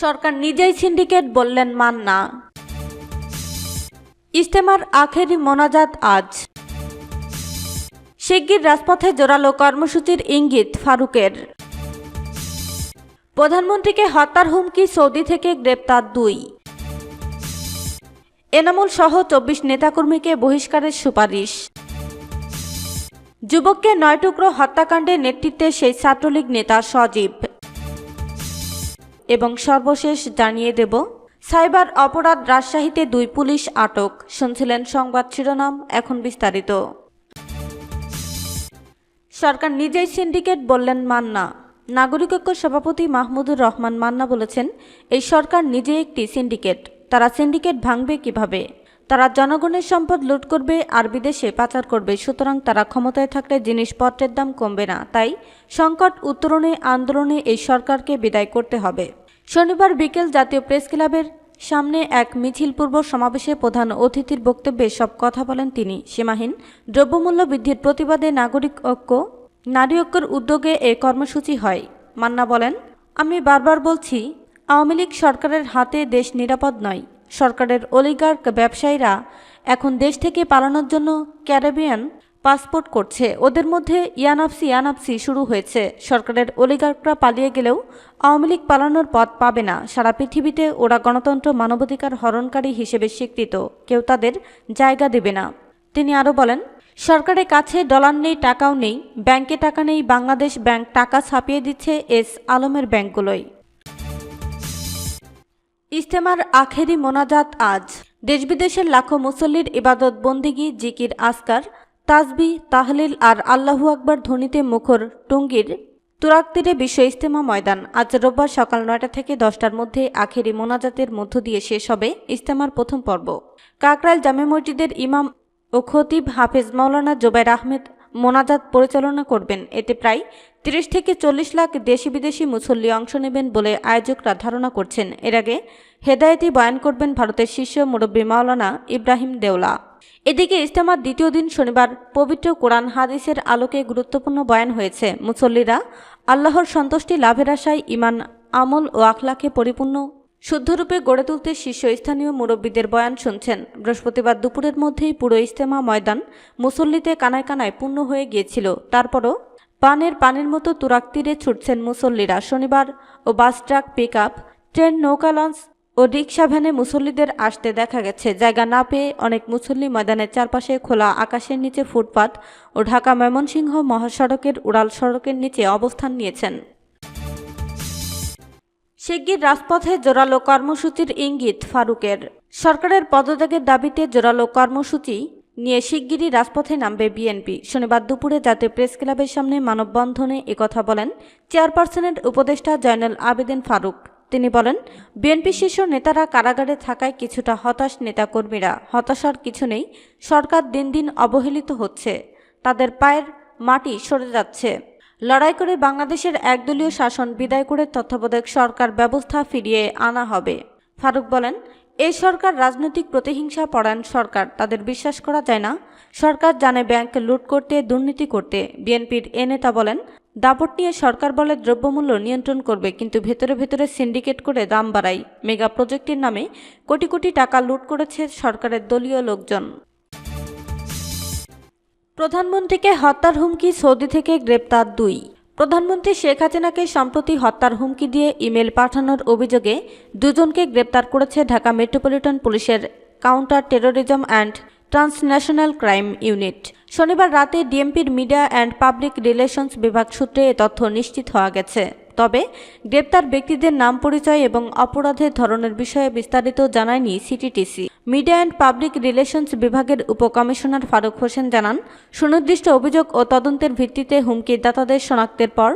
সরকার নিজেই সিন্ডিকেট বললেন মান্না। ইস্তেমার আখেরি মোনাজাত আজ। শিগগির রাজপথে জোরালো কর্মসূচির ইঙ্গিত ফারুকের। প্রধানমন্ত্রীকে হত্যার হুমকি সৌদি থেকে গ্রেপ্তার দুই। এনামুল সহ চব্বিশ নেতাকর্মীকে বহিষ্কারের সুপারিশ। যুবককে নয় টুকরো হত্যাকাণ্ডে নেতৃত্বে সেই ছাত্রলীগ নেতা সজীব। এবং সর্বশেষ জানিয়ে দেব, সাইবার অপরাধ রাজশাহীতে দুই পুলিশ আটক, শুনছিলেন সংবাদ শিরোনাম, এখন বিস্তারিত। সরকার নিজেই সিন্ডিকেট বললেন মান্না। নাগরিক ঐক্য সভাপতি মাহমুদুর রহমান মান্না বলেছেন, এই সরকার নিজে একটি সিন্ডিকেট, তারা সিন্ডিকেট ভাঙবে কীভাবে? তারা জনগণের সম্পদ লুট করবে আর বিদেশে পাচার করবে, সুতরাং তারা ক্ষমতায় থাকলে জিনিসপত্রের দাম কমবে না। তাই সংকট উত্তরণে, আন্দোলনে এই সরকারকে বিদায় করতে হবে। শনিবার বিকেল জাতীয় প্রেস ক্লাবের সামনে এক মিছিলপূর্ব সমাবেশে প্রধান অতিথির বক্তব্যে সব কথা বলেন তিনি। সীমাহীন দ্রব্যমূল্য বৃদ্ধির প্রতিবাদে নাগরিক ঐক্য, নারী ঐক্যের উদ্যোগে এ কর্মসূচি হয়। মান্না বলেন, আমি বারবার বলছি, আওয়ামী লীগ সরকারের হাতে দেশ নিরাপদ নয়। সরকারের অলিগার্ক ব্যবসায়ীরা এখন দেশ থেকে পালানোর জন্য ক্যারিবিয়ান পাসপোর্ট করছে। ওদের মধ্যে ইয়ানাফসি ইয়ানাফসি শুরু হয়েছে। সরকারের অলিগার্করা পালিয়ে গেলেও আওয়ামী লীগ পালানোর পথ পাবে না। সারা পৃথিবীতে ওরা গণতন্ত্র মানবাধিকার হরণকারী হিসেবে স্বীকৃত। কেউ তাদের জায়গা দেবে না। তিনি আরও বলেন, সরকারের কাছে ডলার নেই, টাকাও নেই, ব্যাংকে টাকা নেই, বাংলাদেশ ব্যাংক টাকা ছাপিয়ে দিচ্ছে এস আলমের ব্যাংকগুলোই ইস্তেমার আখেরি মোনাজাত আজ। দেশ বিদেশের লাখো মুসল্লির ইবাদত বন্দিগি, জিকির আসকার তাজবি, তাহলিল আর আল্লাহু আকবর ধ্বনিতে মুখর টুঙ্গির তুরাকতীরে বিশ্ব ইস্তেমা ময়দান। আজ রোববার সকাল নয়টা থেকে দশটার মধ্যে আখেরি মোনাজাতের মধ্য দিয়ে শেষ হবে ইস্তেমার প্রথম পর্ব। কাকরাইল জামে মসজিদের ইমাম ও খতিব হাফেজ মাওলানা জোবাইর আহমেদ মোনাজাত পরিচালনা করবেন। এতে প্রায় তিরিশ থেকে চল্লিশ লাখ দেশি বিদেশি মুসল্লি অংশ নেবেন বলে আয়োজকরা ধারণা করছেন। এর আগে হেদায়েতি বয়ান করবেন ভারতের শীর্ষ মুরব্বী মাওলানা ইব্রাহিম দেওলা। এদিকে ইস্তেমার দ্বিতীয় দিন শনিবার পবিত্র কোরআন হাদিসের আলোকে গুরুত্বপূর্ণ বয়ান হয়েছে। মুসল্লিরা আল্লাহর সন্তুষ্টি লাভের আশায় ইমান আমল ও আখলাকে পরিপূর্ণ, শুদ্ধরূপে গড়ে তুলতে শীর্ষস্থানীয় মুরব্বীদের বয়ান শুনছেন। বৃহস্পতিবার দুপুরের মধ্যেই পুরো ইস্তেমা ময়দান মুসল্লিতে কানায় কানায় পূর্ণ হয়ে গিয়েছিল। তারপরও পানের পানির মতো তুরাক তীরে ছুটছেন মুসল্লিরা। শনিবার ও বাস ট্রাক পিক ট্রেন, নৌকা লঞ্চ ও রিক্সা ভ্যানে মুসল্লিদের আসতে দেখা গেছে। জায়গা না পেয়ে অনেক মুসল্লি ময়দানের চারপাশে খোলা আকাশের নিচে ফুটপাত ও ঢাকা ময়মনসিংহ মহাসড়কের উড়াল সড়কের নিচে অবস্থান নিয়েছেন। শিগগির রাজপথে জোরালো কর্মসূচির ইঙ্গিত ফারুকের। সরকারের পদত্যাগের দাবিতে জোরালো কর্মসূচি নিয়ে শিগগিরই রাজপথে নামবে বিএনপি। শনিবার দুপুরে জাতীয় প্রেস ক্লাবের সামনে মানববন্ধনে একথা বলেন চেয়ারপারসনের উপদেষ্টা জয়নাল আবেদিন ফারুক। তিনি বলেন, বিএনপি শীর্ষ নেতারা কারাগারে থাকায় কিছুটা হতাশ নেতাকর্মীরা। হতাশার কিছু নেই, সরকার দিন দিন অবহেলিত হচ্ছে। তাদের পায়ের মাটি সরে যাচ্ছে। লড়াই করে বাংলাদেশের একদলীয় শাসন বিদায় করে তত্ত্বাবধায়ক সরকার ব্যবস্থা ফিরিয়ে আনা হবে। ফারুক বলেন এই সরকার রাজনৈতিক প্রতিহিংসা পরায়ণ সরকার, তাদের বিশ্বাস করা যায় না। সরকার জানে ব্যাংক লুট করতে, দুর্নীতি করতে। বিএনপির এ নেতা বলেন, দাপট নিয়ে সরকার বলে দ্রব্যমূল্য নিয়ন্ত্রণ করবে, কিন্তু ভেতরে ভেতরে সিন্ডিকেট করে দাম বাড়ায়। মেগা প্রজেক্টের নামে কোটি কোটি টাকা লুট করেছে সরকারের দলীয় লোকজন। প্রধানমন্ত্রীকে হত্যার হুমকি সৌদি থেকে গ্রেপ্তার দুই। প্রধানমন্ত্রী শেখ হাসিনাকে সম্প্রতি হত্যার হুমকি দিয়ে ইমেল পাঠানোর অভিযোগে দুজনকে গ্রেপ্তার করেছে ঢাকা মেট্রোপলিটন পুলিশের counter terrorism and transnational crime unit. শনিবার রাতে ডিএমপির মিডিয়া অ্যান্ড পাবলিক রিলেশনস বিভাগ সূত্রে এ তথ্য নিশ্চিত হওয়া গেছে। তবে গ্রেপ্তার ব্যক্তিদের নাম পরিচয় এবং অপরাধের ধরনের বিষয়ে বিস্তারিত জানায়নি CTTC. Media and public relations বিভাগের উপকমিশনার ফারুক হোসেন জানান, সুনির্দিষ্ট অভিযোগ ও তদন্তের ভিত্তিতে হুমকির দাতাদের শনাক্তের পর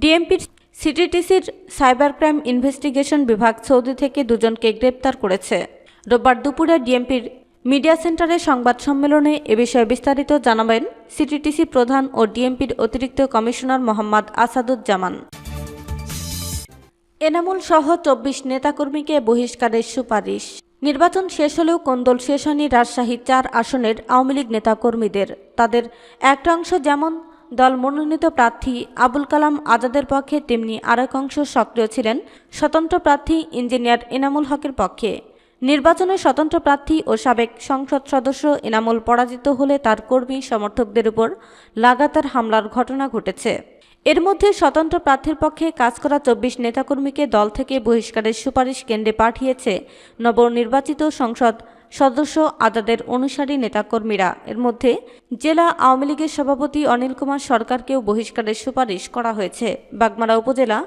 ডিএমপির সিটিটিসির সাইবার ক্রাইম ইনভেস্টিগেশন বিভাগ সৌদি থেকে দুজনকে গ্রেপ্তার করেছে। রোববার দুপুরে ডিএমপির মিডিয়া সেন্টারে সংবাদ সম্মেলনে এ বিষয়ে বিস্তারিত জানাবেন সিটিটিসি প্রধান ও ডিএমপির অতিরিক্ত কমিশনার মোহাম্মদ আসাদুজ্জামান। এনামুল সহ চব্বিশ নেতাকর্মীকে বহিষ্কারের সুপারিশ। নির্বাচন শেষ হলেও কোন্দল শেষ হয়নি রাজশাহী চার আসনের আওয়ামী লীগ নেতাকর্মীদের। তাদের একটা অংশ যেমন দল মনোনীত প্রার্থী আবুল কালাম আজাদের পক্ষে, তেমনি আরেক অংশ সক্রিয় ছিলেন স্বতন্ত্র প্রার্থী ইঞ্জিনিয়ার এনামুল হকের পক্ষে। নির্বাচনে স্বতন্ত্র প্রার্থী ও সাবেক সংসদ সদস্য এনামুল পরাজিত হলে তার কর্মী সমর্থকদের উপর লাগাতার হামলার ঘটনা ঘটেছে। এর মধ্যে স্বতন্ত্র প্রার্থীর পক্ষে কাজ করা চব্বিশ নেতাকর্মীকে দল থেকে বহিষ্কারের সুপারিশ কেন্দ্রে পাঠিয়েছে নবনির্বাচিত সংসদ সদস্য আজাদের অনুসারী নেতাকর্মীরা। এর মধ্যে জেলা আওয়ামী লীগের সভাপতি অনিল কুমার সরকারকেও বহিষ্কারের সুপারিশ করা হয়েছে। বাগমারা উপজেলা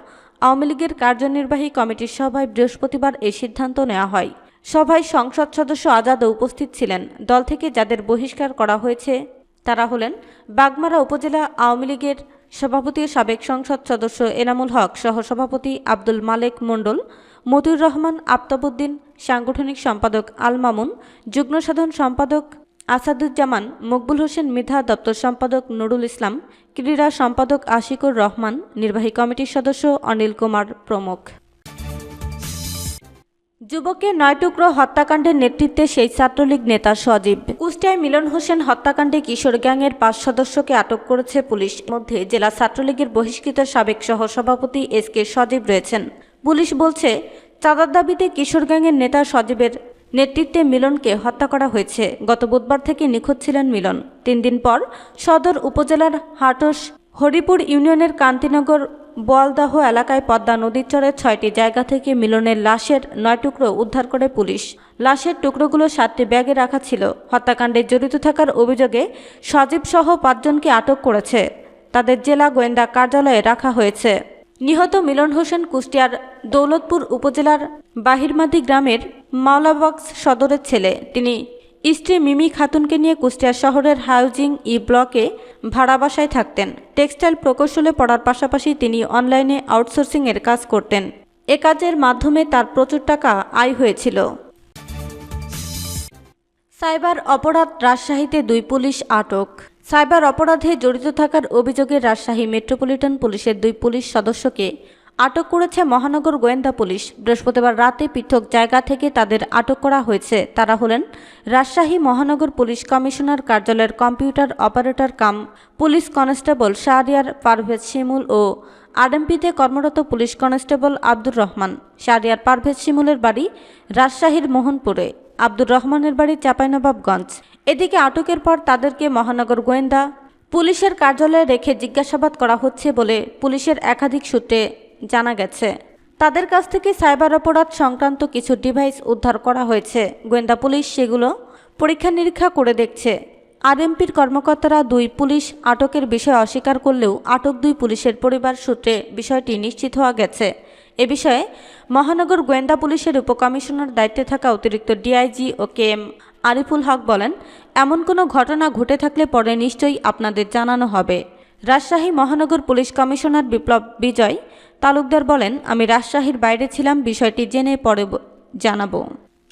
আওয়ামী লীগের কার্যনির্বাহী কমিটির সভায় বৃহস্পতিবার এই সিদ্ধান্ত নেওয়া হয়। সভায় সংসদ সদস্য আজাদও উপস্থিত ছিলেন। দল থেকে যাদের বহিষ্কার করা হয়েছে, তারা হলেন বাগমারা উপজেলা আওয়ামী লীগের সভাপতি সাবেক সংসদ সদস্য এনামুল হক, সহসভাপতি আব্দুল মালেক মণ্ডল, মতিউর রহমান আফতাবুদ্দিন সাংগঠনিক সম্পাদক আল মামুন, যুগ্ম সাধারণ সম্পাদক আসাদুজ্জামান, মকবুল হোসেন মিধা, দপ্তর সম্পাদক নুরুল ইসলাম, ক্রীড়া সম্পাদক আশিকুর রহমান, নির্বাহী কমিটির সদস্য অনিল কুমার প্রমুখ। যুবকের নয় টুকরো হত্যাকাণ্ডের নেতৃত্বে সেই ছাত্রলীগ নেতা সজীব। কুষ্টিয়ায় মিলন হোসেন হত্যাকাণ্ডে কিশোর গ্যাংয়ের পাঁচ সদস্যকে আটক করেছে পুলিশ। মধ্যে জেলা ছাত্রলীগের বহিষ্কৃত সাবেক সহসভাপতি এস কে সজীব রয়েছেন। পুলিশ বলছে, চাঁদার দাবিতে কিশোর গ্যাংয়ের নেতা সজীবের নেতৃত্বে মিলনকে হত্যা করা হয়েছে। গত বুধবার থেকে নিখোঁজ ছিলেন মিলন। তিন দিন পর সদর উপজেলার হাটস হরিপুর ইউনিয়নের কান্তিনগর বোয়ালদাহ এলাকায় পদ্মা নদীর চরের ছয়টি জায়গা থেকে মিলনের লাশের নয় টুকরো উদ্ধার করে পুলিশ। লাশের টুকরোগুলো সাতটি ব্যাগে রাখা ছিল। হত্যাকাণ্ডে জড়িত থাকার অভিযোগে সজীব সহ পাঁচজনকে আটক করেছে। তাদের জেলা গোয়েন্দা কার্যালয়ে রাখা হয়েছে। নিহত মিলন হোসেন কুষ্টিয়ার দৌলতপুর উপজেলার বাহিরমাদি গ্রামের মাওলাবক্স সদরের ছেলে। তিনি স্ত্রী মিমি খাতুনকে নিয়ে কুষ্টিয়া শহরের হাউজিং ই ব্লকে ভাড়া বাসায় থাকতেন। টেক্সটাইল প্রকৌশলে পড়ার পাশাপাশি তিনি অনলাইনে আউটসোর্সিংয়ের কাজ করতেন। এ কাজের মাধ্যমে তার প্রচুর টাকা আয় হয়েছিল। সাইবার অপরাধ রাজশাহীতে দুই পুলিশ আটক। সাইবার অপরাধে জড়িত থাকার অভিযোগে রাজশাহী মেট্রোপলিটন পুলিশের দুই পুলিশ সদস্যকে আটক করেছে মহানগর গোয়েন্দা পুলিশ। বৃহস্পতিবার রাতে পৃথক জায়গা থেকে তাদের আটক করা হয়েছে। তারা হলেন রাজশাহী মহানগর পুলিশ কমিশনার কার্যালয়ের computer operator cum police constable Shahriar Parvez Shimul ও আরএমপিতে কর্মরত পুলিশ কনস্টেবল আব্দুর রহমান। শাহরিয়ার পারভেজ শিমুলের বাড়ি রাজশাহীর মোহনপুরে। আব্দুর রহমানের বাড়ি চাঁপাইনবাবগঞ্জ। এদিকে আটকের পর তাদেরকে মহানগর গোয়েন্দা পুলিশের কার্যালয়ে রেখে জিজ্ঞাসাবাদ করা হচ্ছে বলে পুলিশের একাধিক সূত্রে জানা গেছে। তাদের কাছ থেকে সাইবার অপরাধ সংক্রান্ত কিছু ডিভাইস উদ্ধার করা হয়েছে। গোয়েন্দা পুলিশ সেগুলো পরীক্ষা নিরীক্ষা করে দেখছে। আরএমপির কর্মকর্তারা দুই পুলিশ আটকের বিষয় অস্বীকার করলেও আটক দুই পুলিশের পরিবার সূত্রে বিষয়টি নিশ্চিত হওয়া গেছে। এ বিষয়ে মহানগর গোয়েন্দা পুলিশের উপকমিশনার দায়িত্বে থাকা অতিরিক্ত ডিআইজি ও কে এম আরিফুল হক বলেন, এমন কোনো ঘটনা ঘটে থাকলে পরে নিশ্চয়ই আপনাদের জানানো হবে। রাজশাহী মহানগর পুলিশ কমিশনার বিপ্লব বিজয় তালুকদার বলেন আমি রাজশাহীর বাইরে ছিলাম বিষয়টি জেনে পরে জানাব।